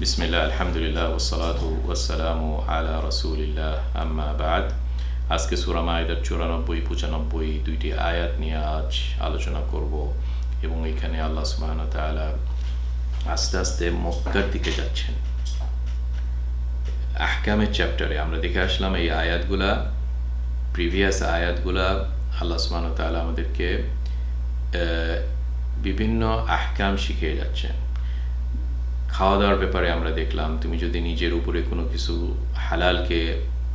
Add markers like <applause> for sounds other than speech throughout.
বিসমিল্লাহ আলহামদুলিল্লাহ ওসালাতু ওয়াসালামু আলা রসুলিল্লাহ আম্মা বাদ আজকে সুরা মায়দার চুরানব্বই, পঁচানব্বই দুইটি আয়াত নিয়ে আজ আলোচনা করব এবং এখানে আল্লাহ সুবহানাহু ওয়া তাআলা আস্তে আস্তে মক্কার দিকে যাচ্ছেন। আহকামের চ্যাপ্টারে আমরা দেখে আসলাম এই আয়াতগুলা, প্রিভিয়াস আয়াতগুলা আল্লাহ সুবহানাহু ওয়া তাআলা আমাদেরকে বিভিন্ন আহকাম শিখিয়ে যাচ্ছেন। খাওয়া দাওয়ার ব্যাপারে আমরা দেখলাম, তুমি যদি নিজের উপরে কোনো কিছু হালালকে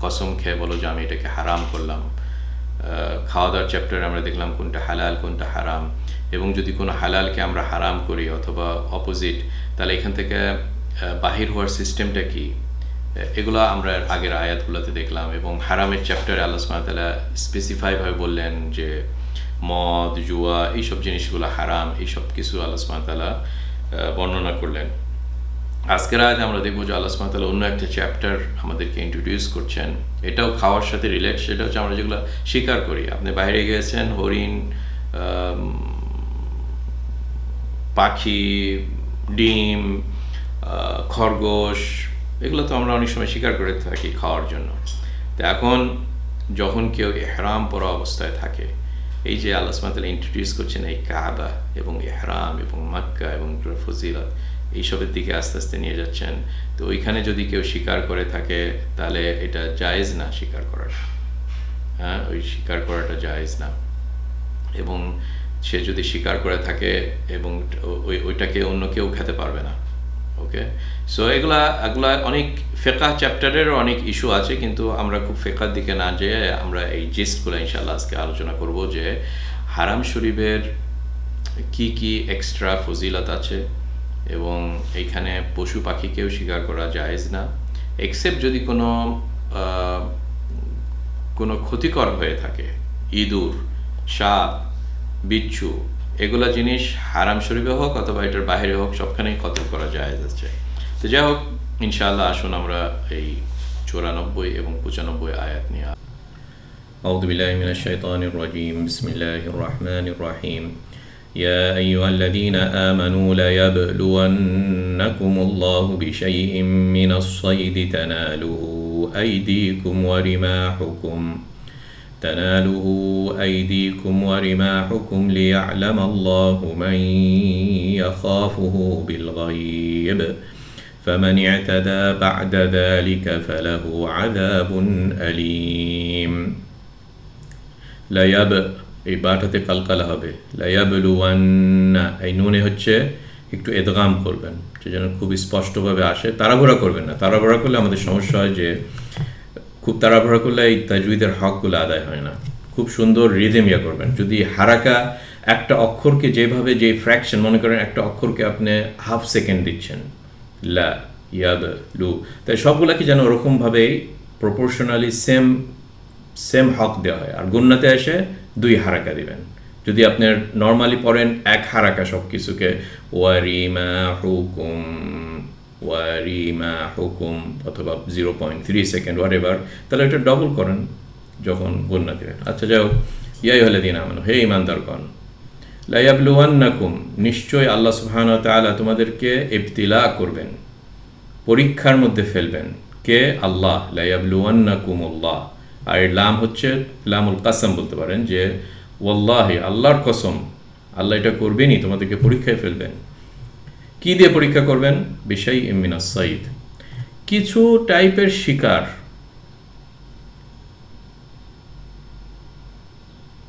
কসম খেয়ে বলো যে আমি এটাকে হারাম করলাম খাওয়া দাওয়ার চ্যাপ্টারে আমরা দেখলাম কোনটা হালাল, কোনটা হারাম। এবং যদি কোনো হালালকে আমরা হারাম করি অথবা অপোজিট তাহলে এখান থেকে বাহির হওয়ার সিস্টেমটা কি? এগুলো আমরা আগের আয়াতগুলোতে দেখলাম এবং হারামের চ্যাপ্টারে আল্লাহ স্পেসিফাইভাবে বললেন যে মদ, জুয়া, এইসব জিনিসগুলো হারাম, এইসব কিছু আল্লাহ বর্ণনা করলেন। আজকের আয়াতে আমরা দেখব যে আল্লাহ তাআলা অন্য একটা চ্যাপ্টার আমাদেরকে ইন্ট্রোডিউস করছেন। এটাও খাওয়ার সাথে রিলেট সেটা হচ্ছে আমরা যেগুলো স্বীকার করি। আপনি বাইরে গিয়েছেন, হরিণ পাখি, ডিম খরগোশ, এগুলো তো আমরা অনেক সময় স্বীকার করে থাকি খাওয়ার জন্য। তো এখন যখন কেউ এহরাম পরা অবস্থায় থাকে, এই যে আল্লাহ সুবহানাহু ইন্ট্রোডিউস করছেন এই কাবা এবং এহরাম এবং মাক্কা এবং ফজিলত এইসবের দিকে আস্তে আস্তে নিয়ে যাচ্ছেন। তো ওইখানে যদি কেউ স্বীকার করে থাকে, তাহলে এটা জায়েজ না স্বীকার করার। হ্যাঁ ওই স্বীকার করাটা জায়েজ না। এবং সে যদি স্বীকার করে থাকে এবং ওই, ওইটাকে অন্য কেউ খেতে পারবে না। ওকে? সো এগুলা এগুলা অনেক ফেকা চ্যাপ্টারের অনেক ইস্যু আছে, কিন্তু আমরা খুব ফেকার দিকে না যেয়ে আমরা এই জিস্টগুলো ইনশাল্লাহ আজকে আলোচনা করব যে হারাম শরীফের কি কি এক্সট্রা ফজিলত আছে? এবং এইখানে পশু পাখিকেও শিকার করা জায়েজ না এক্সেপ্ট যদি কোনো আহ, কোনো ক্ষতিকর হয়ে থাকে ইঁদুর সাপ বিচ্ছু এগুলা জিনিস হারাম শরীফে হোক অথবা এটার বাইরে হোক সবখানেই কতল করা যায় যাচ্ছে তো যাই হোক ইনশাআল্লাহ আসুন আমরা এই চুরানব্বই এবং পঁচানব্বই আয়াত নিয়ে أعوذ بالله من الشيطان الرجيم بسم الله الرحمن الرحيم يا أيها الذين آمنوا ليبلونكم الله بشيء من الصيد تناله أيديكم ورماحكم تناله أيديكم ورماحكم ليعلم الله من يخافه بالغيب فمن اعتدى بعد ذلك فله عذاب أليم ليبلونكم এই বাটাতে কালকালা হবে। লায়াবলুয়ান্না, এই নুনে হচ্ছে একটু এদগাম করবেন, যে যেন খুব স্পষ্টভাবে আসে। তাড়াহুড়া করবেন না। তাড়াহুড়া করলে আমাদের সমস্যা হয় যে, খুব তাড়াহুড়া করলে এই তাজুইদের হকগুলো আদায় হয় না। খুব সুন্দর রিদেম ইয়া করবেন। যদি হারাকা একটা অক্ষরকে যেভাবে, যে ফ্র্যাকশন মনে করেন একটা অক্ষরকে আপনি হাফ সেকেন্ড দিচ্ছেন, লা ইয়াব লু তাই সবগুলাকে যেন ওরকমভাবেই প্রপোর্শনালি সেম সেম হক দেওয়া হয়। আর গুন্নাতে এসে দুই হারাকা দিবেন। যদি আপনার নর্মালি পড়েন এক হারাকা সব কিছুকে ওয়ারিমা হুকুম ওয়ারিমা হুকুম অথবা জিরো পয়েন্ট থ্রি সেকেন্ড ওয়ার এভার তাহলে এটা ডবল করেন যখন গুন্না দিবেন। আচ্ছা যাও ইয়াই হলে দিন আমানো, হে ইমানদারগণ লাইয়াবলুয়ান্নাকুম নিশ্চয় আল্লাহ সুবহান তাআলা তোমাদেরকে ইবতিলা করবেন, পরীক্ষার মধ্যে ফেলবেন। কে? আল্লাহ। লাইয়াবলুয়ান্নাকুমুল্লাহ আর এর লাম হচ্ছে লামুল কাসম বলতে পারেন যে, ওয়াল্লাহি, আল্লাহর কসম, আল্লাহ এটা করবেনই, তোমাদেরকে পরীক্ষায় ফেলবেন। কি দিয়ে পরীক্ষা করবেন? বিষয় ইমিনা সাইদ। কিছু টাইপের শিকার,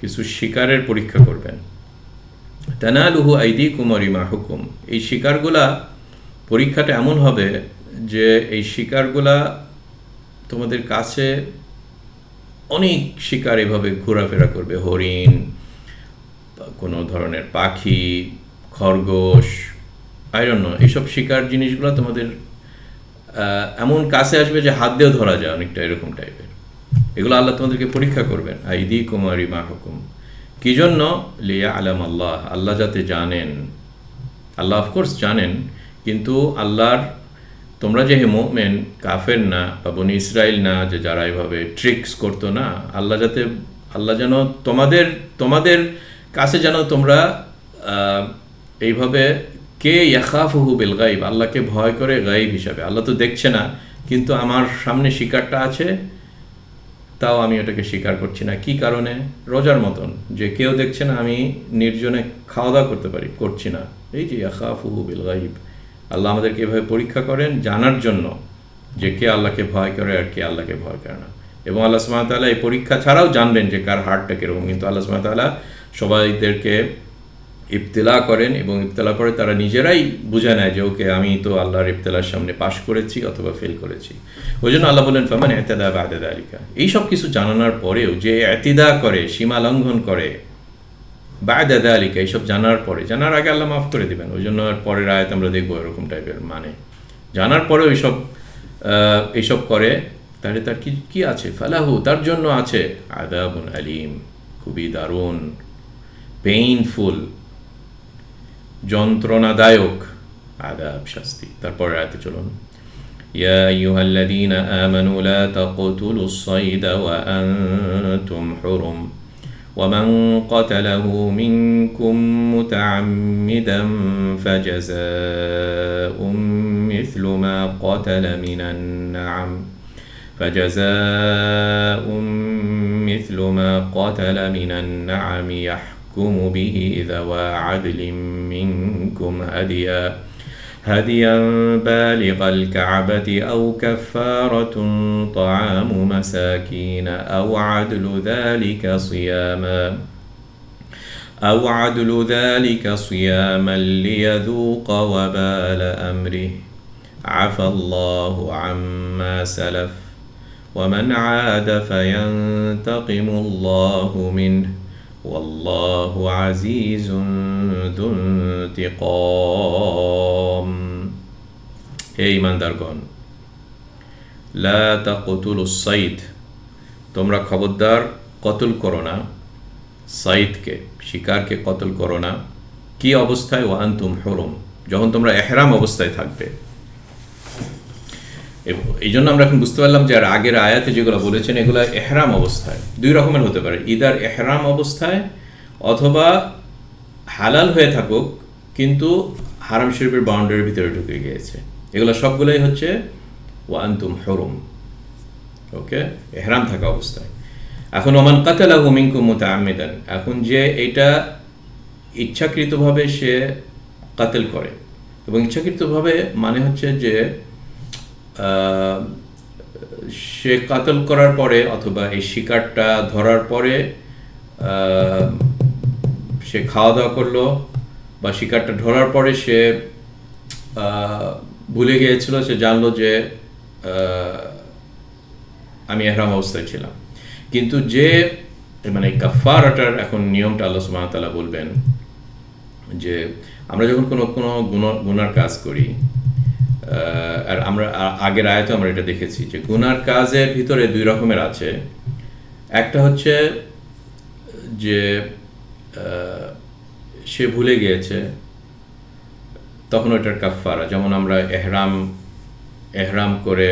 কিছু শিকারের পরীক্ষা করবেন। তানালুহু আইদি কুমারিমা হুকুম এই শিকারগুলা পরীক্ষাটা এমন হবে যে, এই শিকারগুলা তোমাদের কাছে অনেক শিকার এভাবে ঘোরাফেরা করবে, হরিণ, কোনো ধরনের পাখি, খরগোশ আইরন্য এইসব শিকার জিনিসগুলো তোমাদের এমন কাছে আসবে যে হাত দিয়েও ধরা যায় অনেকটা এরকম টাইপের। এগুলো আল্লাহ তোমাদেরকে পরীক্ষা করবেন আইদি কুমারি মা হুকুম কি জন্য? লিয়া আলাম আল্লাহ আল্লাহ যাতে জানেন। আল্লাহ অফকোর্স জানেন, কিন্তু আল্লাহর তোমরা যে হে মোমেন, কাফের না, বা বনি ইসরায়েল না, যে যারা এভাবে ট্রিক্স করতো না, আল্লাহ যাতে, আল্লাহ যেন তোমাদের তোমাদের কাছে যেন তোমরা এইভাবে কে ইয়াখাফহু বিল গাইব আল্লাহকে ভয় করে গাইব হিসাবে। আল্লাহ তো দেখছে না, কিন্তু আমার সামনে শিকারটা আছে, তাও আমি ওটাকে স্বীকার করছি না। কি কারণে? রোজার মতন। যে কেউ দেখছে না, আমি নির্জনে খাওয়া দাওয়া করতে পারি, করছি না। এই যে ইয়াখাফুহু বিল গাইব আল্লাহ আমাদেরকে এভাবে পরীক্ষা করেন জানার জন্য যে কে আল্লাহকে ভয় করে আর কে আল্লাহকে ভয় করে না। এবং আল্লাহ সুমাতাল্লাহ এই পরীক্ষা ছাড়াও জানবেন যে কার হার্টটা কীরকম। কিন্তু আল্লাহ সুমাতাল্লাহ সবাইদেরকে ইবতলা করেন এবং ইবতলা করে তারা নিজেরাই বুঝে নেয় যে, ওকে, আমি তো আল্লাহর ইবতলার সামনে পাশ করেছি অথবা ফেল করেছি। ওই জন্য আল্লাহ বলেন, ফামান এতেদা বাদেদা আলিকা এই সব কিছু জানানোর পরেও যে এতিদা করে, সীমা লঙ্ঘন করে বায়দাদা আলিকা এইসব জানার পরে জানার আগে আল্লাহ মাফ করে দিবেন ওই জন্য আর পরের আয়াত আমরা দেখবো এরকম টাইপের মানে জানার পরেও এইসব এইসব করে তাহলে তার কি কি আছে ফালাহু তার জন্য আছে আদাবুন আলিম খুবই দারুণ পেইনফুল যন্ত্রণাদায়ক আদাব শাস্তি তারপরে আয়াতে চলুন يا أيها الذين آمنوا لا تقتلوا الصيد وأنتم حرم ومن قتله منكم متعمدا فجزاء مثل ما قتل من النعم. فجزاء مثل ما قتل من النعم يحكم به ذوى عدل منكم هديا. هديا بالغ الكعبة أو كفارة طعام مساكين أو عدل ذلك صياما أو عدل ذلك صياما ليذوق وبال أمره. عفى الله عما سلف. ومن عاد فينتقم الله منه. والله عزيز ذو انتقام হে ইমানদারগণ লা তাকতুল সাইদ তোমরা খবরদার কতল করো না সাইদকে শিকারকে কতল করো না কি অবস্থায় ওয়ান্তুম হরম যখন তোমরা এহরাম অবস্থায় থাকবে এই জন্য আমরা এখন বুঝতে পারলাম যে আর আগের আয়াতে যেগুলো বলেছেন, এগুলো এহরাম অবস্থায়। দুই রকমের হতে পারে। ইদার এহরাম অবস্থায় অথবা হালাল হয়ে থাকুক, কিন্তু হারাম শরীফের বাউন্ডারির ভিতরে ঢুকে গিয়েছে। এগুলো সবগুলোই হচ্ছে ওয়ান্তুম হরম। ওকে? এহরাম থাকা অবস্থায়। এখন, ওমান কাতালা হুমিংকু মুতাআমিদান এখন যে এটা ইচ্ছাকৃতভাবে সে কাতেল করে। এবং ইচ্ছাকৃতভাবে মানে হচ্ছে যে সে কাতল করার পরে অথবা এই শিকারটা ধরার পরে সে খাওয়া দাওয়া করল বা শিকারটা ধরার পরে সে ভুলে গিয়েছিল, সে জানলো যে আমি এহরাম অবস্থায় ছিলাম। কিন্তু যে মানে কাফারাটার এখন নিয়মটা আল্লাহ সুমাতালা বলবেন যে, আমরা যখন কোনো কোনো গুণ, গুনার কাজ করি আর আমরা আগের আয়তে আমরা এটা দেখেছি যে গুনার কাজের ভিতরে দুই রকমের আছে। একটা হচ্ছে যে সে ভুলে গিয়েছে, তখন ওইটার কাফারা যেমন আমরা এহরাম এহরাম করে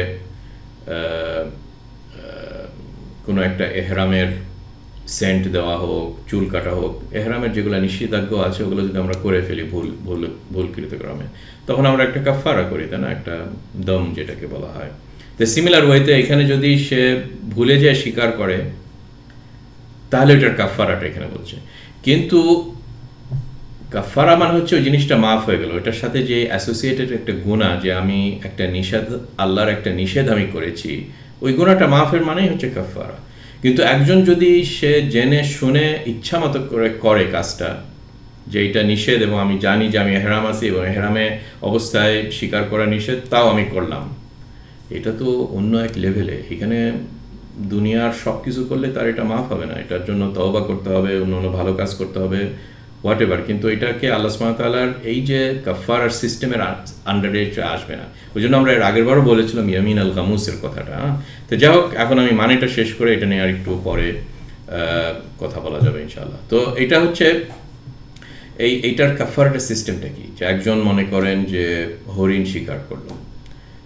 কোনো একটা এহরামের সেন্ট দেওয়া হোক, চুল কাটা হোক, এহরামের যেগুলো নিষেধাজ্ঞ আছে, ওগুলো যদি আমরা করে ফেলি ভুল ভুল, ভুলকৃত ক্রমে, তখন আমরা একটা কাফারা করি, তাই না? একটা দম যেটাকে বলা হয়। তো সিমিলার ওয়েতে এখানে যদি সে ভুলে যায়, স্বীকার করে, তাহলে ওইটার কাফারাটা এখানে বলছে। কিন্তু কাফারা মানে হচ্ছে ওই জিনিসটা মাফ হয়ে গেল। ওইটার সাথে যে অ্যাসোসিয়েটেড একটা গুণা যে আমি একটা নিষেধ, আল্লাহর একটা নিষেধ আমি করেছি, ওই গুণাটা মাফের মানেই হচ্ছে কাফারা কিন্তু একজন যদি সে জেনে, শুনে, ইচ্ছা মতো করে করে কাজটা, যে এটা নিষেধ এবং আমি জানি যে আমি এহরাম আছি এবং এহরামে অবস্থায় স্বীকার করা নিষেধ, তাও আমি করলাম। এটা তো অন্য এক লেভেলে এখানে দুনিয়ার সব কিছু করলে তার এটা মাফ হবে না। এটার জন্য তওবা করতে হবে অন্য অন্য ভালো কাজ করতে হবে। হোয়াট এভার কিন্তু এটাকে আল্লাহ সুমাতালার এই যে কাফার আর সিস্টেমের আন্ডারে আসবে না। ওই জন্য আমরা এর আগের বারও বলেছিলাম, ইয়ামিন আল গামুসের কথাটা। তো যাই হোক, এখন আমি মানেটা শেষ করে এটা নিয়ে আর একটু পরে কথা বলা যাবে ইনশাল্লাহ তো এটা হচ্ছে, এই, এইটার কাফারটা সিস্টেমটা কি? যে একজন মনে করেন যে হরিণ শিকার করল।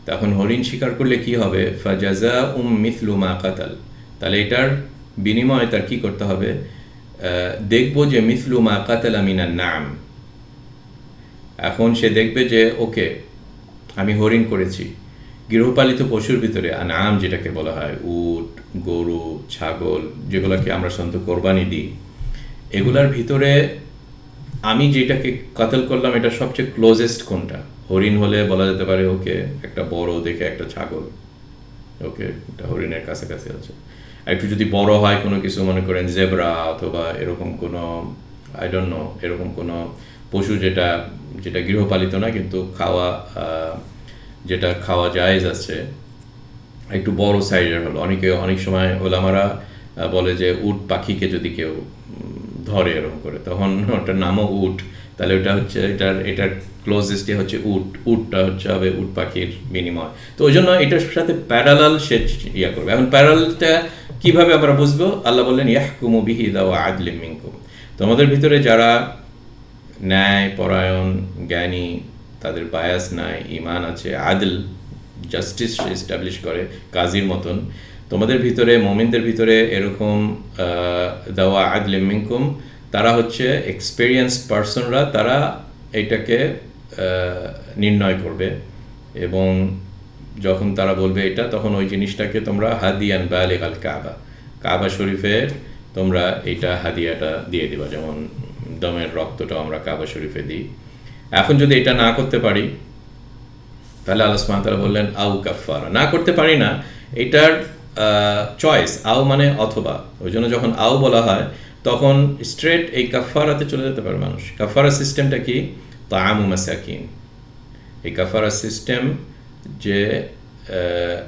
তখন হরিণ শিকার করলে কি হবে? ফাজাজা উম মিথলু মা কাতাল। তাহলে এটার বিনিময়ে তার কি করতে হবে? দেখব যে মিসলু মা কাতালা মিনার নাম। এখন সে দেখবে যে, ওকে, আমি হরিণ করেছি। গৃহপালিত পশুর ভিতরে আনাম যেটাকে বলা হয়, উট, গরু, ছাগল, যেগুলোকে আমরা সাধারণত কোরবানি দিই, এগুলার ভিতরে আমি যেটাকে কাতল করলাম, এটা সবচেয়ে ক্লোজেস্ট কোনটা? হরিণ হলে বলা যেতে পারে, ওকে, একটা বড় দেখে একটা ছাগল। ওকে, এটা হরিণের কাছাকাছি আছে। আর একটু যদি বড় হয় কোনো কিছু মনে করেন জেব্রা অথবা এরকম কোনো আই ডোন্ট নো এরকম কোনো পশু যেটা যেটা গৃহপালিত না কিন্তু খাওয়া যেটা খাওয়া জায়েজ আছে, একটু বড় সাইজের হলো। অনেকে অনেক সময় ওলামারা বলে যে উট পাখিকে যদি কেউ ধরে এরকম করে, তখন ওটার নামও উট। তাহলে ওটা হচ্ছে, এটার এটার ক্লোজেস্টে হচ্ছে উট। উটটা হচ্ছে হবে উট পাখির বিনিময়। তো ওই জন্য এটার সাথে প্যারালাল সে ইয়া করবে। এখন প্যারালালটা কীভাবে আমরা বুঝব? আল্লাহ বললেন, ইয়াহকুমু বিহি দাও আদলিম মিনকুম। তোমাদের ভিতরে যারা ন্যায়, পরায়ণ, জ্ঞানী, তাদের বায়াস নাই ইমান আছে, আদল, জাস্টিস এস্টাবলিশ করে, কাজীর মতন, তোমাদের ভিতরে, মোমিনদের ভিতরে এরকম দেওয়া আদলে মিনকুম, তারা হচ্ছে এক্সপেরিয়েন্স পার্সনরা তারা এটাকে নির্ণয় করবে এবং যখন তারা বলবে এটা, তখন ওই জিনিসটাকে তোমরা হাদিয়ান বালিক আল কাবা। কাবা শরীফের তোমরা এইটা হাদিয়াটা দিয়ে দিবা, যেমন দমের রক্তটা আমরা কাবা শরীফে দিই। এখন যদি এটা না করতে পারি, তাহলে আল্লাহ সুবহানাহু ওয়া বললেন আউ কাফারা না করতে পারি না, এটার চয়েস আও মানে অথবা। ওই জন্য যখন আও বলা হয়, তখন স্ট্রেট এই কাফারাতে চলে যেতে পারে মানুষ। কাফারা সিস্টেমটা কি? তাআমু মাসাকিন। এই কাফারা সিস্টেম যে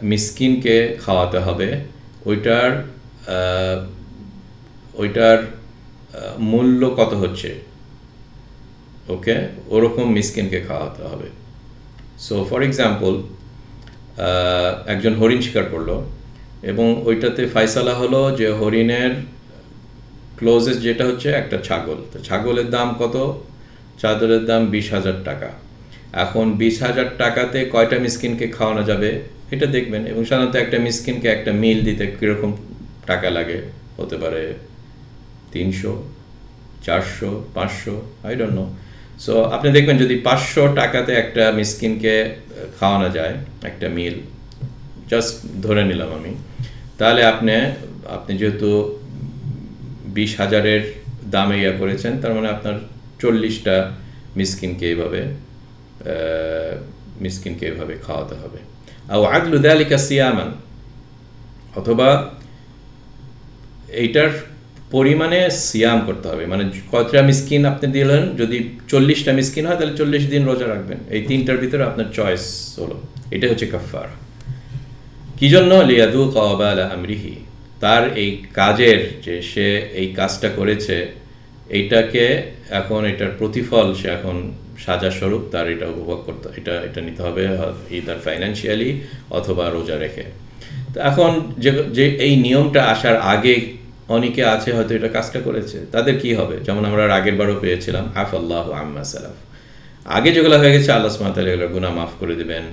মিসকিনকে খাওয়াতে হবে, ওইটার ওইটার মূল্য কত হচ্ছে? ওকে? ওরকম মিসকিনকে খাওয়াতে হবে। সো ফর এক্সাম্পল একজন হরিণ শিকার করল এবং ওইটাতে ফাইসালা হলো যে হরিণের ক্লোজেস্ট যেটা হচ্ছে একটা ছাগল। তো ছাগলের দাম কত? চাদরের দাম বিশ হাজার টাকা। এখন বিশ হাজার টাকাতে কয়টা মিসকিনকে খাওয়ানো যাবে এটা দেখবেন। এবং সাধারণত একটা মিসকিনকে একটা মিল দিতে কীরকম টাকা লাগে? হতে পারে তিনশো, চারশো, পাঁচশো আই ডোন্ট নো সো আপনি দেখবেন যদি পাঁচশো টাকাতে একটা মিসকিনকে খাওয়ানো যায়, একটা মিল জাস্ট ধরে নিলাম আমি, তাহলে আপনি আপনি যেহেতু বিশ হাজারের দামে ইয়া করেছেন, তার মানে আপনার চল্লিশটা মিসকিনকে এইভাবে মিসকিনকে এভাবে খাওয়াতে হবে। আও আগলু দালিকা সিয়ামান, অথবা এইটার পরিমাণে সিয়াম করতে হবে। মানে কতটা মিসকিন আপনি দিলেন, যদি চল্লিশটা মিসকিন হয়, তাহলে চল্লিশ দিন রোজা রাখবেন। এই তিনটার ভিতরে আপনার চয়েস হলো। এটা হচ্ছে কাফার কি জন্য? লিয়াদু কবাল আমরিহি, তার এই কাজের যে সে এই কাজটা করেছে এইটাকে এখন এটার প্রতিফল সে এখন সাজা স্বরূপ, তার এটা উপভোগ করতে, এটা এটা নিতে হবে ইদার ফাইন্যান্সিয়ালি অথবা রোজা রেখে। তো এখন যে যে এই নিয়মটা আসার আগে অনেকে আছে হয়তো এটা কাজটা করেছে, তাদের কি হবে? যেমন আমরা আগের বারও পেয়েছিলাম আফ আল্লাহ আম্মা সালাফ। আগে যেগুলো হয়ে গেছে, আল্লাহ সুমাতাল এগুলো গুণা মাফ করে দেবেন।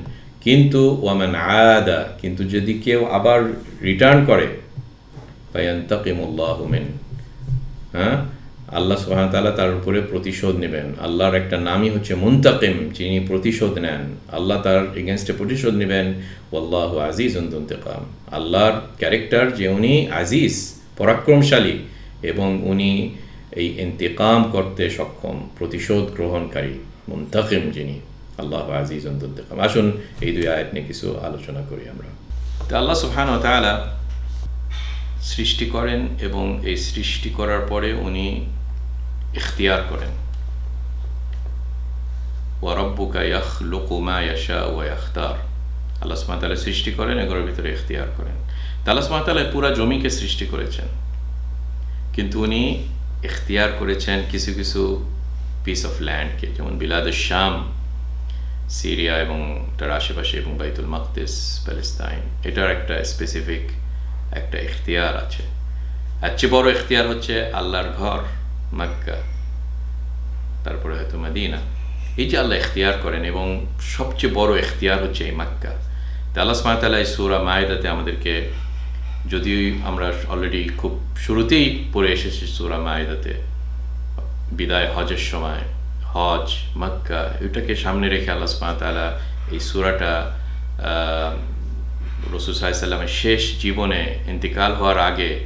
কিন্তু ওয়ামান আদা, কিন্তু যদি কেউ আবার রিটার্ন করে, ফায়ান্তাকিমুল্লাহু মিন হ্যাঁ? আল্লাহ সুবহানাহু তাআলা তার উপরে প্রতিশোধ নেবেন। আল্লাহর একটা নামই হচ্ছে মুন্তাকিম, যিনি প্রতিশোধ নেন। আল্লাহ তার এগেনস্টে প্রতিশোধ নেবেন। ওয়াল্লাহু আজিজ ইন্তেকাম। আল্লাহর ক্যারেক্টার যে উনি আজিজ, পরাক্রমশালী এবং উনি এই ইন্তেকাম করতে সক্ষম, প্রতিশোধ গ্রহণকারী, মুন্তাকিম যিনি, আল্লাহ আজিজ ইন্তেকাম। আসুন এই দুই আয়াত নিয়ে কিছু আলোচনা করি আমরা। তো আল্লাহ তাআলা সৃষ্টি করেন এবং এই সৃষ্টি করার পরে উনি ইখতিয়ার করেন ওয়ারব্বুকা ইয়াখলুকু মা ইয়াশা ওয়া ইয়াখতার আল্লাহ সুবহানাহু সৃষ্টি করেন, এগুলোর ভিতরে ইখতিয়ার করেন। আল্লাহ সুবহানাহু পুরা জমিকে সৃষ্টি করেছেন। কিন্তু উনি ইখতিয়ার করেছেন কিছু কিছু পিস অফ ল্যান্ডকে যেমন বিলাদুস শাম, সিরিয়া এবং তার আশেপাশে এবং বাইতুল মাকদেস, প্যালেস্তাইন। এটার একটা স্পেসিফিক একটা ইখতিয়ার আছে। আর চেয়ে বড় ইখতিয়ার হচ্ছে আল্লাহর ঘর। মাক্কা তারপরে হয়তো মাদিনা এই যে আল্লাহ ইখতিয়ার করেন এবং সবচেয়ে বড় ইখতিয়ার হচ্ছে এই মাক্কা তা আল্লাহ সুমাতাল্লাহ সুরা মায়েদাতে আমাদেরকে যদি আমরা অলরেডি খুব শুরুতেই পড়ে এসেছি সুরা মায়েদাতে, বিদায় হজের সময়, হজ মক্কা এটাকে সামনে রেখে আল্লাহ তাআলা এই সুরাটা রসুল সাল্লামের শেষ জীবনে ইন্তিকাল হওয়ার আগে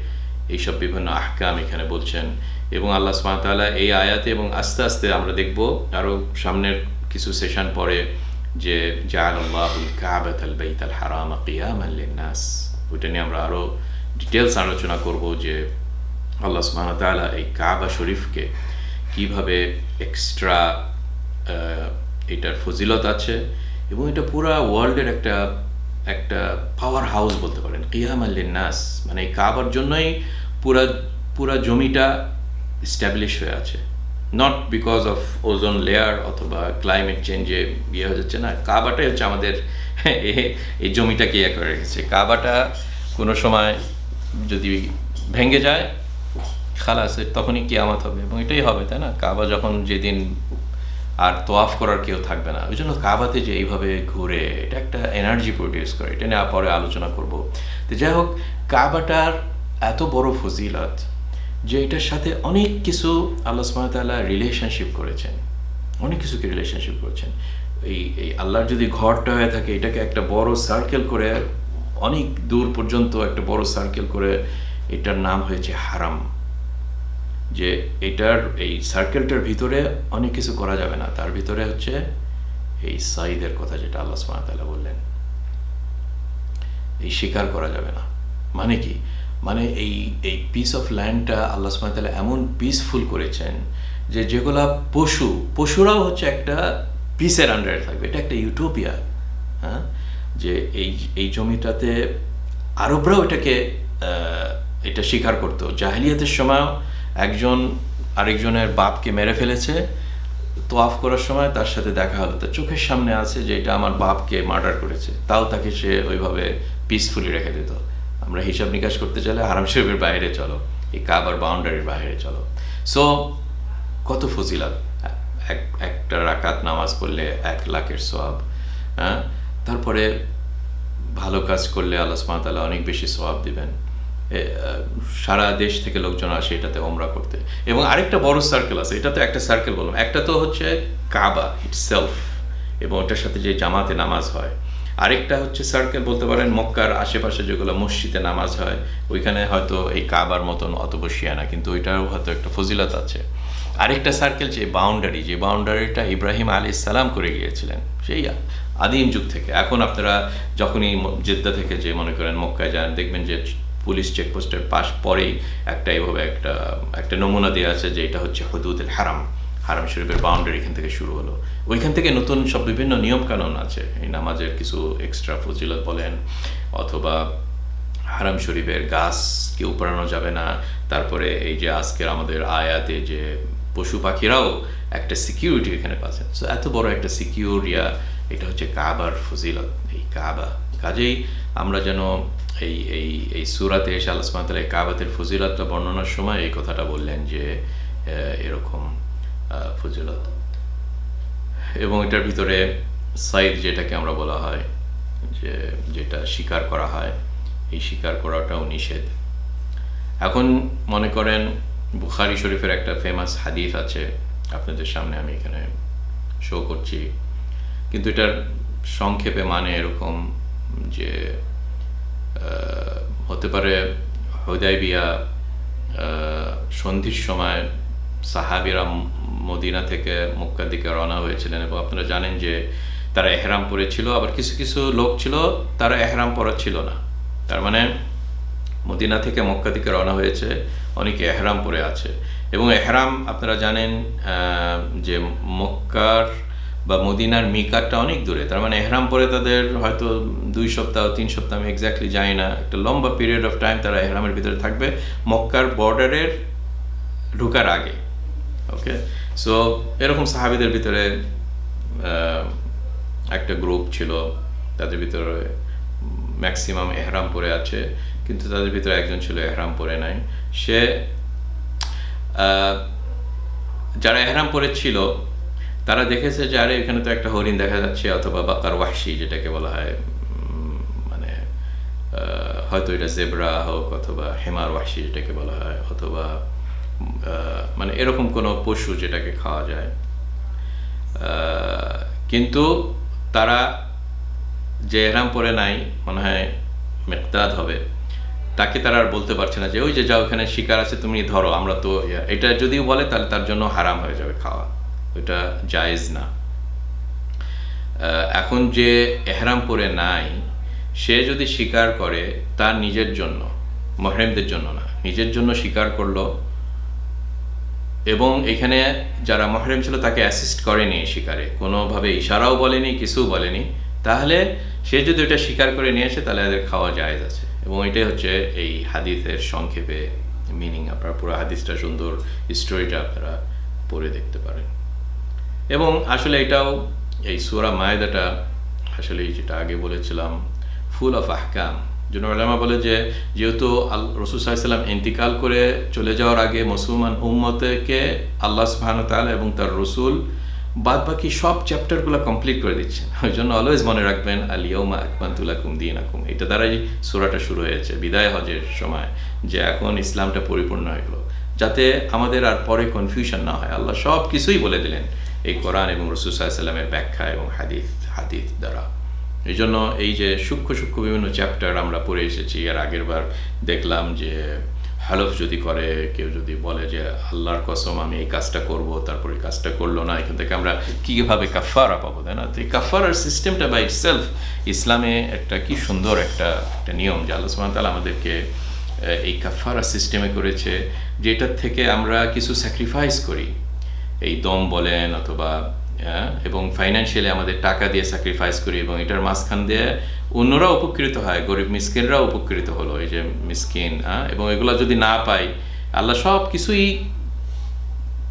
এইসব বিভিন্ন আহকাম এখানে বলছেন। এবং আল্লাহ তাআলা এই আয়াতে এবং আস্তে আস্তে আমরা দেখব আরও সামনের কিছু সেশন পরে যে জাআলাল্লাহুল কাবাতাল বাইতাল হারাম কিয়ামান লিন্নাস। ওইটা নিয়ে আমরা আরও ডিটেলস আলোচনা করব যে আল্লাহ সুবহানাহু তাআলা এই কাবা শরীফকে কীভাবে এক্সট্রা এটার ফজিলত আছে এবং এটা পুরা ওয়ার্ল্ডের একটা একটা পাওয়ার হাউস বলতে পারেন। কিয়াম নাস মানে এই কাবার জন্যই পুরা পুরা জমিটা স্ট্যাবলিশ হয়ে আছে। Not because of ozone layer অথবা ক্লাইমেট চেঞ্জে ইয়ে হয়ে যাচ্ছে না। কাবাটাই হচ্ছে আমাদের <laughs> এই জমিটাকে ইয়ে করে রেখেছে। কাবাটা কোনো সময় যদি ভেঙে যায়, খালাস, তখনই কেয়ামত হবে এবং এটাই হবে, তাই না? কাবা যখন যেদিন আর তোয়াফ করার কেউ থাকবে না, ওই জন্য কাবাতে যে এইভাবে ঘুরে, এটা একটা এনার্জি প্রডিউস করে, এটা নিয়ে পরে আলোচনা করব। তো যাই হোক, কাবাটার এত বড় ফজিলত যে এটার সাথে অনেক কিছু আল্লাহ সুমতাল্লাহ রিলেশনশিপ করেছেন। অনেক কিছুকে রিলেশনশিপ করেছেন। এই এই আল্লাহর যদি ঘরটা হয়ে থাকে, এটাকে একটা বড় সার্কেল করে, অনেক দূর পর্যন্ত একটা বড় সার্কেল করে, এটার নাম হয়েছে হারাম। যে এটার, এই সার্কেলটার ভিতরে অনেক কিছু করা যাবে না। তার ভিতরে হচ্ছে এই সাইদের কথা যেটা আল্লাহ সুমাতাল্লাহ বললেন। এই স্বীকার করা যাবে না। মানে কি? মানে এই এই পিস অফ ল্যান্ডটা আল্লাহ সুমাতাল্লাহ এমন পিসফুল করেছেন যে যেগুলা পশু, পশুরাও হচ্ছে একটা পিসের আন্ডারে থাকবে। এটা একটা ইউটোপিয়া হ্যাঁ? যে এই এই জমিটাতে আরবরাও এটাকে এটা স্বীকার করতো। জাহিলিয়াতের সময়ও একজন আরেকজনের বাপকে মেরে ফেলেছে, তোয়াফ করার সময় তার সাথে দেখা হলো। তার চোখের সামনে আছে যে এটা আমার বাপকে মার্ডার করেছে। তাও তাকে সে ওইভাবে পিসফুলি রেখে দিত। আমরা হিসাব নিকাশ করতে চলে আরাম শরীফের বাইরে চলো, এই কাবার বাউন্ডারির বাইরে চলো। সো কত ফজিলাত? এক, একটা রাকাত নামাজ পড়লে এক লাখের সোয়াব হ্যাঁ? তারপরে ভালো কাজ করলে আল্লাহ সুমাতাল্লাহ অনেক বেশি সোয়াব দিবেন। সারা দেশ থেকে লোকজন আসে এটাতে ওমরা করতে। এবং আরেকটা বড় সার্কেল আছে এটা তো একটা সার্কেল বললাম। একটা তো হচ্ছে কাবা ইট সেলফ এবং ওটার সাথে যে জামাতে নামাজ হয় আরেকটা হচ্ছে সার্কেল বলতে পারেন, মক্কার আশেপাশে যেগুলো মসজিদে নামাজ হয়, ওইখানে হয়তো এই কাবার মতন অত বসিয়া না, কিন্তু ওইটারও হয়তো একটা ফজিলত আছে। আরেকটা সার্কেল যে বাউন্ডারি যে বাউন্ডারিটা ইব্রাহিম আলী ইসালাম করে গিয়েছিলেন, সেই আদিম যুগ থেকে। এখন আপনারা যখনই জেদ্দা থেকে যে মনে করেন মক্কায় যান, দেখবেন যে পুলিশ চেকপোস্টের পাশ পরেই একটা এইভাবে একটা একটা নমুনা দেওয়া আছে যে এটা হচ্ছে হদুদের হারাম। হারাম শরীফের বাউন্ডারি এখান থেকে শুরু হলো। ওইখান থেকে নতুন সব বিভিন্ন নিয়ম কানুন আছে। এই নামাজের কিছু এক্সট্রা ফজিলত বলেন, অথবা হারাম শরীফের গাছকে উপড়ানো যাবে না, তারপরে এই যে আজকের আমাদের আয়াতে যে পশু পাখিরাও একটা সিকিউরিটি এখানে পাচ্ছেন। সো এত বড় একটা সিকিউরিয়া এটা হচ্ছে কাবার ফজিলত। এই কাবা। কাজেই আমরা যেন এই এই এই সুরাতে এসে আল্লাহ সুমাতাল কাবাতের ফজিলতটা বর্ণনার সময় এই কথাটা বললেন যে এরকম ফজিলত। এবং এটার ভিতরে সাইদ যেটাকে আমরা বলা হয়, যে যেটা স্বীকার করা হয়, এই স্বীকার করাটাও নিষেধ। এখন মনে করেন বুখারি শরীফের একটা ফেমাস হাদিস আছে, আপনাদের সামনে আমি এখানে শো করছি। কিন্তু এটার সংক্ষেপে মানে এরকম যে হতে পারে বিয়া সন্ধির সময় সাহাবিরা মদিনা থেকে মক্কার দিকে রওনা হয়েছিলেন এবং আপনারা জানেন যে তারা এহরাম পরেছিল আবার কিছু কিছু লোক ছিল, তারা এহরাম পরা ছিল না। তার মানে মদিনা থেকে মক্কা দিকে রওনা হয়েছে, অনেকে এহরাম পরে আছে। এবং এহরাম আপনারা জানেন যে মক্কার বা মদিনার মিকারটা অনেক দূরে। তার মানে এহরাম পরে তাদের হয়তো দুই সপ্তাহ, তিন সপ্তাহ, আমি এক্স্যাক্টলি জানি না। একটা লম্বা পিরিয়ড অফ টাইম তারা এহরামের ভিতরে থাকবে। মক্কার বর্ডারের ঢুকার আগে। ওকে সো এরকম সাহাবিদের ভিতরে একটা গ্রুপ ছিল, তাদের ভিতরে ম্যাক্সিমাম এহরাম পরে আছে, কিন্তু তাদের ভিতরে একজন ছিল এহরাম পরে নাই। সে যারা এহরাম পরে ছিল তারা দেখেছে যে, আরে, এখানে তো একটা হরিণ দেখা যাচ্ছে, অথবা বাকার ওয়াসি যেটাকে বলা হয় মানে হয়তো এটা জেবরা হোক, অথবা হেমার ওয়াসি যেটাকে বলা হয়, অথবা মানে এরকম কোনো পশু যেটাকে খাওয়া যায়। কিন্তু তারা যে এহরাম পরে নাই, মনে হয় মেকদাদ হবে, তাকে তারা আর বলতে পারছে না যে, ওই যে যা ওখানে শিকার আছে, তুমি ধরো, আমরা তো এটা যদি বলে, তাহলে তার জন্য হারাম হয়ে যাবে খাওয়া। ওইটা জায়েজ না। এখন যে এহরাম পরে নাই, সে যদি শিকার করে, তার নিজের জন্য, মহরেমদের জন্য না, নিজের জন্য শিকার করল এবং এখানে যারা মহরেম ছিল তাকে অ্যাসিস্ট করেনি এই শিকারে। কোনোভাবে ইশারাও বলেনি, কিছুও বলেনি। তাহলে সে যদি ওটা স্বীকার করে নিয়ে আসে তাহলে এদের খাওয়া জায়েজ আছে। এবং এটাই হচ্ছে এই হাদিসের সংক্ষেপে মিনিং আপনারা পুরো হাদিসটা সুন্দর স্টোরিটা আপনারা পড়ে দেখতে পারেন। এবং আসলে এটাও এই সুরা মায়েদাটা, আসলে যেটা আগে বলেছিলাম ফুল অফ আহকাম জন্য আলামা বলে যে, যেহেতু আল রসুল সাল্লাম ইন্তিকাল করে চলে যাওয়ার আগে মুসলমান উম্মতকে আল্লাহ সুবহান তাআলা এবং তার রসুল বাদ বাকি সব চ্যাপ্টারগুলো কমপ্লিট করে দিচ্ছেন। <laughs> ওই জন্য অলওয়েজ মনে রাখবেন আল ইয়ৌমা আকমান্তুলাকুম দিন আকুম এটা দ্বারাই সুরাটা শুরু হয়েছে, বিদায় হজের সময়, যে এখন ইসলামটা পরিপূর্ণ হয়ে গেলো। যাতে আমাদের আর পরে কনফিউশন না হয়। আল্লাহ সব কিছুই বলে দিলেন এই কোরআন এবং রসুল সাল্লামের ব্যাখ্যা এবং হাদিস হাদিস দ্বারা। এই জন্য এই যে সূক্ষ্ম সূক্ষ্ম বিভিন্ন চ্যাপ্টার আমরা পড়ে এসেছি আর আগের বার দেখলাম যে হলফ যদি করে, কেউ যদি বলে যে আল্লাহর কসম, আমি এই কাজটা করব, তারপরে এই কাজটা করল না, এখান থেকে আমরা কীভাবে কাফারা পাবো, তাই না? তো এই কাফারার সিস্টেমটা বাই সেলফ ইসলামে একটা কি সুন্দর একটা একটা নিয়ম যে আল্লাহ ওয়া আমাদেরকে এই কাফারা সিস্টেমে করেছে, যেটার থেকে আমরা কিছু স্যাক্রিফাইস করি। এই দম বলেন অথবা এবং ফাইন্যান্সিয়ালি আমাদের টাকা দিয়ে স্যাক্রিফাইস করি এবং এটার মাঝখান দিয়ে অন্যরা উপকৃত হয় গরিব মিসকিনরাও উপকৃত হলো এই যে মিসকিন হ্যাঁ, এবং এগুলো যদি না পাই আল্লাহ সব কিছুই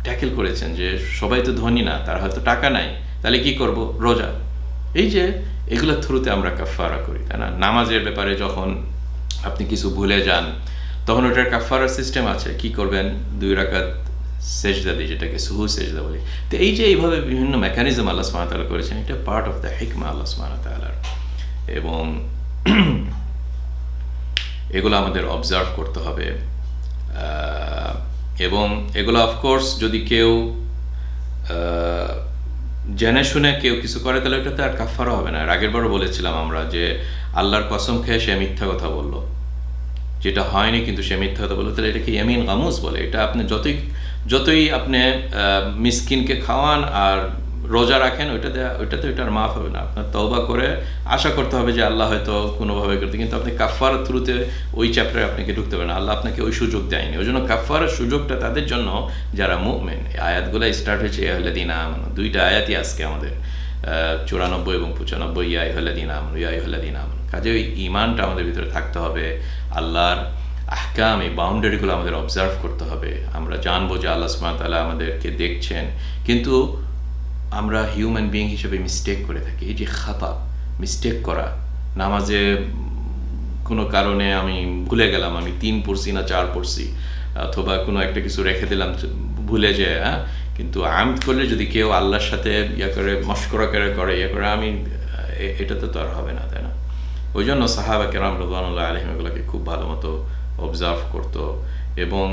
ট্যাকেল করেছেন যে সবাই তো ধনী না তার হয়তো টাকা নাই তাহলে কি করব? রোজা। এই যে এগুলোর থ্রুতে আমরা কাফারা করি তাই না? নামাজের ব্যাপারে যখন আপনি কিছু ভুলে যান তখন ওটার কাফারার সিস্টেম আছে কি করবেন? দুই রাকাত সেজদা দিই যেটাকে সুহু সেজদা বলি। তো এই যে এইভাবে বিভিন্ন মেকানিজম আল্লাহ সুবহানাহু করেছেন, এটা পার্ট অফ দ্য হিকমা আল্লাহ তাআলার। এবং <clears throat> এগুলো আমাদের অবজার্ভ করতে হবে। এবং এগুলো অফকোর্স যদি কেউ জেনে শুনে কেউ কিছু করে, তাহলে ওটা তো আর কাফারও হবে না। আর আগের বারও বলেছিলাম আমরা যে আল্লাহর কসম খেয়ে সে মিথ্যা কথা বলল। যেটা হয়নি কিন্তু সে মিথ্যা কথা বলল, তাহলে এটাকে ইয়ামিন গামুস বলে। এটা আপনি যতই যতই আপনি মিসকিনকে খাওয়ান আর রোজা রাখেন ওইটাতে ওইটাতে ওইটার মাফ হবে না। আপনার তওবা করে আশা করতে হবে যে আল্লাহ হয়তো কোনোভাবে করতে কিন্তু আপনি কাফার থ্রুতে ওই চ্যাপ্টারে আপনাকে ঢুকতে পারেন আল্লাহ আপনাকে ওই সুযোগ দেয়নি। ওই জন্য কাফারের সুযোগটা তাদের জন্য যারা মুভমেন্ট আয়াতগুলো স্টার্ট হয়েছে এ হলে দিন আমানো দুইটা আয়াতই আজকে আমাদের চুরানব্বই এবং পঁচানব্বই ইয়াই হলে দিন আমন ইয়াই হলে দিন আমন কাজে ওই ইমানটা আমাদের ভিতরে থাকতে হবে। আল্লাহর আহকাম, এই বাউন্ডারিগুলো আমাদের অবজার্ভ করতে হবে। আমরা জানব যে আল্লাহ ওয়া আমাদেরকে দেখছেন। কিন্তু আমরা হিউম্যান বিইং হিসেবে মিস্টেক করে থাকি। এই যে খাতা মিস্টেক করা। নামাজে কোনো কারণে আমি ভুলে গেলাম, আমি তিন পড়ছি না চার পড়ছি, অথবা কোনো একটা কিছু রেখে দিলাম, ভুলে যে হ্যাঁ? কিন্তু আমদ করলে যদি কেউ আল্লাহর সাথে ইয়া করে, মস্করা করে করে, ইয়া করে, আমি এটাতে তো আর হবে না, তাই না? ওই জন্য সাহাবা কেরাম রদানুল্লাহ আলহিম এগুলোকে খুব ভালো মতো অবজার্ভ করতো এবং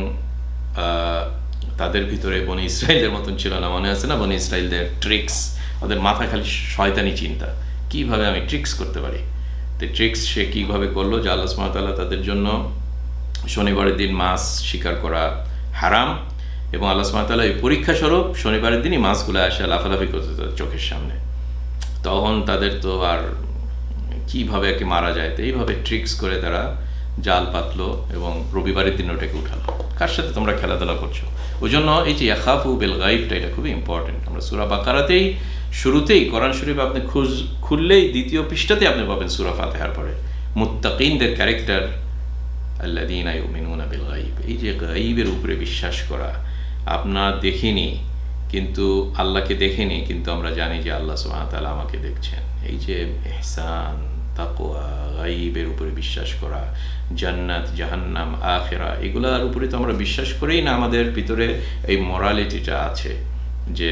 তাদের ভিতরে বনি ইসরায়েলের মতন ছিল না, মনে আছে না? বনি ইসরায়েলদের ট্রিক্স ওদের মাথা খালি শয়তানি চিন্তা। কীভাবে আমি ট্রিক্স করতে পারি? তো ট্রিক্স সে কীভাবে করল? যে আল্লাহ সুবহানাহু তাদের জন্য শনিবারের দিন মাছ শিকার করা হারাম এবং আল্লাহ সুবহানাহু এই পরীক্ষা স্বরূপ শনিবারের দিনই মাছগুলো আসে লাফালাফি করতে তাদের চোখের সামনে। তখন তাদের তো আর কীভাবে একে মারা যায়? তো এইভাবে ট্রিক্স করে তারা জাল পাতলো এবং রবিবারের দিন ওটাকে উঠালো। কার সাথে তোমরা খেলাধুলা করছ? ওই জন্য এই যে ইয়াখাফু বেল গাইবটা এটা খুবই ইম্পর্টেন্ট আমরা সুরা বাকারাতেই শুরুতেই কোরআন শরীফ আপনি খুঁজ খুললেই দ্বিতীয় পৃষ্ঠাতে আপনি পাবেন সুরা ফাতেহার পরে। মুত্তাকিনদের ক্যারেক্টার আল্লাদিন ইউমিনুনা বিল গাইব এই যে গাইবের উপরে বিশ্বাস করা আপনার দেখিনি, কিন্তু আল্লাহকে দেখিনি, কিন্তু আমরা জানি যে আল্লাহ তাআলা আমাকে দেখছেন। এই যে এহসান তাকওয়া গাইবের উপরে বিশ্বাস করা জান্নাত, জাহান্নাম, আখেরা, এগুলার উপরে তো আমরা বিশ্বাস করেই না আমাদের ভিতরে এই মরালিটিটা আছে যে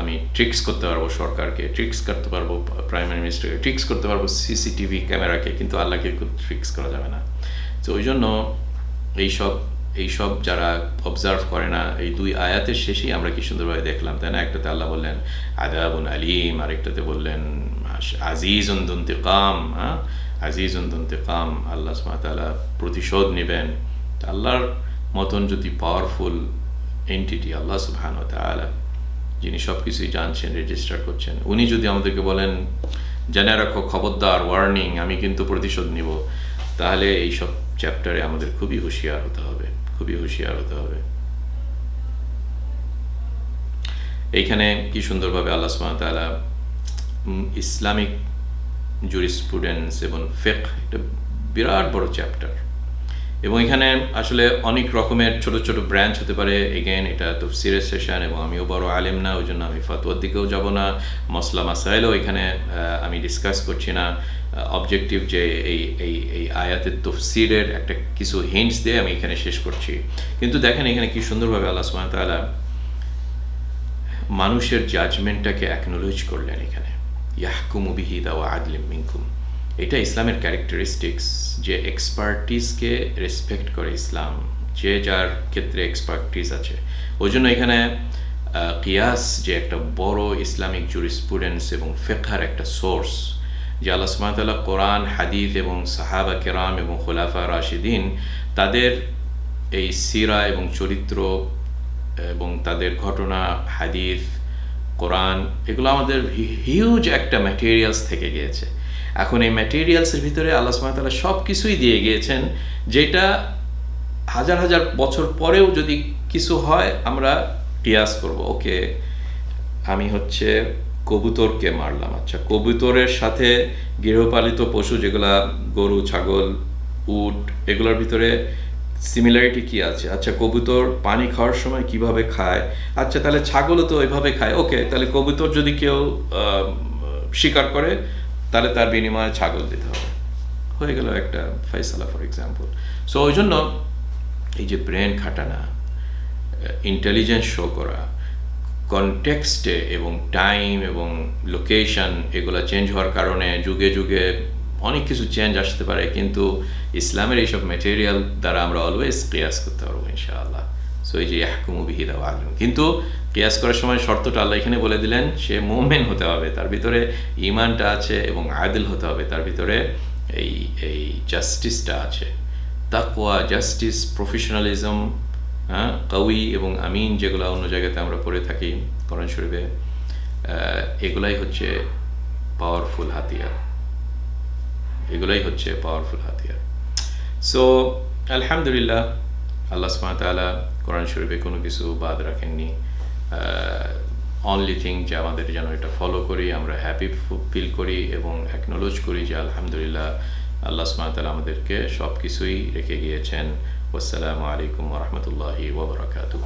আমি ট্রিক্স করতে পারব সরকারকে ট্রিক্স করতে পারব প্রাইম মিনিস্টারকে ট্রিক্স করতে পারব সিসিটিভি ক্যামেরাকে কিন্তু আল্লাহকে ট্রিক্স করা যাবে না। তো ওই জন্য এইসব এইসব যারা অবজার্ভ করে না, এই দুই আয়াতের শেষেই আমরা কি সুন্দরভাবে দেখলাম, তাই না? একটাতে আল্লাহ বললেন আদাবুন আলিম আরেকটাতে বললেন আজিজ উন্দন্তিকাম হ্যাঁ? আজিজ উন্দন্তিকাম আল্লাহ সুমাতালা প্রতিশোধ নেবেন। আল্লাহর মতন যদি পাওয়ারফুল এন্টিটি আল্লাহ সুবহান তালা যিনি সব কিছুই জানছেন রেজিস্টার করছেন, উনি যদি আমাদেরকে বলেন জেনে রাখো, খবরদার ওয়ার্নিং আমি কিন্তু প্রতিশোধ নিব, তাহলে এই সব চ্যাপ্টারে আমাদের খুবই হুঁশিয়ার হতে হবে, খুবই হুঁশিয়ার হতে হবে। এইখানে কি সুন্দরভাবে আল্লাহ তাআলা ইসলামিক জুরিস্টুডেন্টস এবং ফেক একটা বিরাট বড় চ্যাপ্টার এবং এখানে আসলে অনেক রকমের ছোট ছোট ব্রাঞ্চ হতে পারে। এগেন এটা তো সিরিয়াস সেশন এবং আমিও বড় আলেম না ওই জন্য আমি ফতোয়ার দিকেও যাব না। মশলা মাসাইলও এখানে আমি ডিসকাস করছি না। অবজেক্টিভ যে এই এই এই আয়াতের তফসিরের একটা কিছু হিন্টস দিয়ে আমি এখানে শেষ করছি। কিন্তু দেখেন এখানে কি সুন্দরভাবে আল্লাহ তাআলা মানুষের জাজমেন্টটাকে অ্যাকনোলজ করলেন এখানে। ইয়াহকুমু বিহি দাওয়া আদলিম মিনকুম। এটা ইসলামের ক্যারেক্টারিস্টিক্স যে এক্সপার্টিসকে রেসপেক্ট করে ইসলাম, যে যার ক্ষেত্রে এক্সপার্টিস আছে। ওই জন্য এখানে কিয়াস যে একটা বড় ইসলামিক জুরিস্পুডেন্স এবং ফেখার একটা সোর্স যে আল্লাহ সুমাতাল্লাহ কোরআন হাদিদ এবং সাহাবা কেরাম এবং খোলাফা রাশিদিন তাদের এই সিরা এবং চরিত্র এবং তাদের ঘটনা, হাদিস কোরআন, এগুলো আমাদের হিউজ একটা ম্যাটেরিয়ালস থেকে গিয়েছে। এখন এই ম্যাটেরিয়ালসের ভিতরে আল্লাহ সুমাতাল্লাহ সব কিছুই দিয়ে গিয়েছেন, যেটা হাজার হাজার বছর পরেও যদি কিছু হয়, আমরা কিয়াস করব। ওকে, আমি হচ্ছে কবুতরকে মারলাম। আচ্ছা কবুতরের সাথে গৃহপালিত পশু যেগুলা গরু, ছাগল, উট, এগুলোর ভিতরে সিমিলারিটি কি আছে? আচ্ছা কবুতর পানি খাওয়ার সময় কীভাবে খায়? আচ্ছা তাহলে ছাগলও তো ওইভাবে খায়। ওকে, তাহলে কবুতর যদি কেউ শিকার করে, তাহলে তার বিনিময়ে ছাগল দিতে হবে। হয়ে গেল একটা ফয়সালা ফর এক্সাম্পল সো ওই জন্য এই যে ব্রেন খাটানা ইন্টেলিজেন্স শো করা কনটেক্সটে এবং টাইম এবং লোকেশন এগুলো চেঞ্জ হওয়ার কারণে যুগে যুগে অনেক কিছু চেঞ্জ আসতে পারে, কিন্তু ইসলামের এইসব মেটেরিয়াল দ্বারা আমরা অলওয়েজ কেয়াস করতে পারব ইনশাআল্লাহ। সো এই যে ইয়াহকুমু আলম। কিন্তু কেয়াস করার সময় শর্তটা আল্লাহ এখানে বলে দিলেন, সে মোমেন হতে হবে, তার ভিতরে ইমানটা আছে এবং আদিল হতে হবে, তার ভিতরে এই এই জাস্টিসটা আছে। তাকুয়া জাস্টিস প্রফেশনালিজম হ্যাঁ কউই এবং আমিন যেগুলো অন্য জায়গাতে আমরা পড়ে থাকি কোরআন শরীফে এগুলাই হচ্ছে পাওয়ারফুল হাতিয়ার। এগুলোই হচ্ছে পাওয়ারফুল হাতিয়ার। সো আলহামদুলিল্লাহ, আল্লাহ সুমাতালা কোরআন শরীফে কোনো কিছু বাদ রাখেননি। অনলি থিং যে আমাদের যেন এটা ফলো করি, আমরা হ্যাপি ফিল করি এবং অ্যাকনোলজ করি যে আলহামদুলিল্লাহ আল্লাহ সুমাতালা আমাদেরকে সব কিছুই রেখে গিয়েছেন। আসসালামু আলাইকুম রহমতুল্লাহি ওবরাকাতুহ